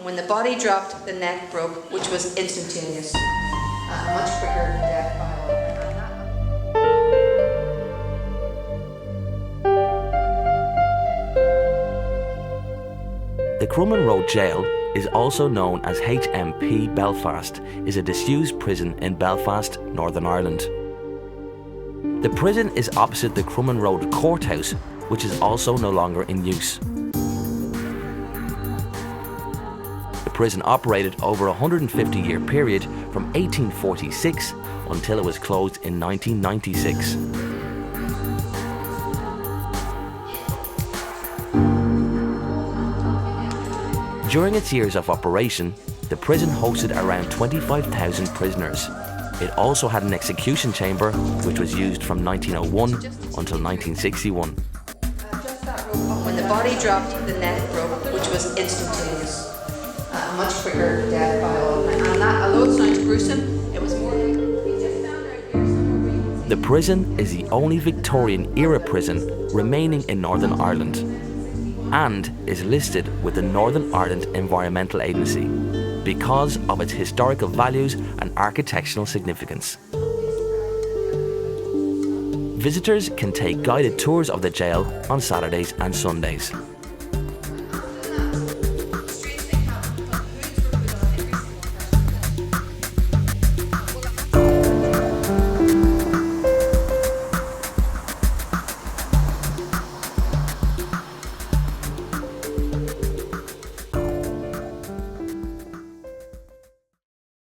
And when the body dropped, the neck broke, which was instantaneous. A much quicker death by. The Crumlin Road Jail is also known as HMP Belfast, is a disused prison in Belfast, Northern Ireland. The prison is opposite the Crumlin Road Courthouse, which is also no longer in use. Prison operated over a 150 year period from 1846 until it was closed in 1996. During its years of operation, the prison hosted around 25,000 prisoners. It also had an execution chamber, which was used from 1901 until 1961. Just that rope. When the body dropped, the neck broke, which was instantaneous. A much quicker death by. And that, sounds gruesome, it was more. The prison is the only Victorian era prison remaining in Northern Ireland and is listed with the Northern Ireland Environmental Agency because of its historical values and architectural significance. Visitors can take guided tours of the jail on Saturdays and Sundays.